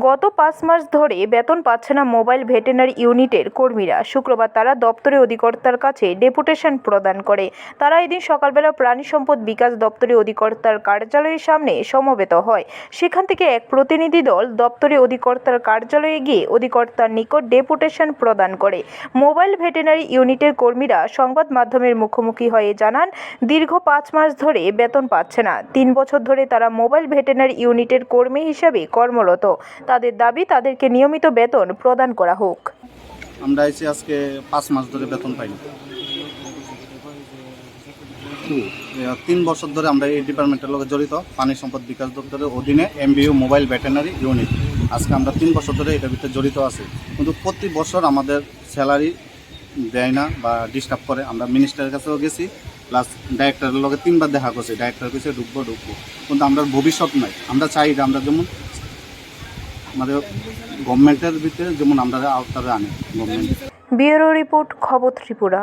গত পাঁচ মাস ধরে বেতন পাচ্ছে না মোবাইল ভেটেনারি ইউনিটের কর্মীরা। শুক্রবার তারা দপ্তরে অধিকর্তার কাছে ডেপুটেশন প্রদান করে। তারা এদিন সকালবেলা প্রাণী সম্পদ বিকাশ দপ্তরে অধিকর্তার কার্যালয়ের সামনে সমবেত হয়। সেখান থেকে এক প্রতিনিধি দল দপ্তরে অধিকর্তার কার্যালয়ে গিয়ে অধিকর্তার নিকট ডেপুটেশন প্রদান করে। মোবাইল ভেটেনারি ইউনিটের কর্মীরা সংবাদ মাধ্যমের মুখোমুখি হয়ে জানান, দীর্ঘ পাঁচ মাস ধরে বেতন পাচ্ছে না। তিন বছর ধরে তারা মোবাইল ভেটেনারি ইউনিটের কর্মী হিসেবে কর্মরত। তাদের দাবি তাদেরকে নিয়মিত বেতন প্রদান করা হোক। আমরা এসে আজকে পাঁচ মাস ধরে বেতন পাইনি। তিন বছর ধরে আমরা এই ডিপার্টমেন্টের লগে জড়িত পানি সম্পদ বিকাশ দপ্তরের অধীনে এমবিইউ মোবাইল ভেটেনারি ইউনিট আজকে আমরা তিন বছর ধরে এটার ভিতরে জড়িত আছি। কিন্তু প্রতি বছর আমাদের স্যালারি দেয় না বা ডিস্টার্ব করে। আমরা মিনিস্টারের কাছেও গেছি প্লাস ডাইরেক্টরের লগে তিনবার দেখা করছি। ডাইরেক্টর কাছে ঢুকবো ঢুকবো। কিন্তু আমরা ভবিষ্যৎ নাই আমরা চাই যে আমরা যেমন আমাদের গভর্নমেন্টের ভিতরে যেমন আমরা আওতারে আনি গভর্নমেন্ট ব্যুরো রিপোর্ট খবর ত্রিপুরা।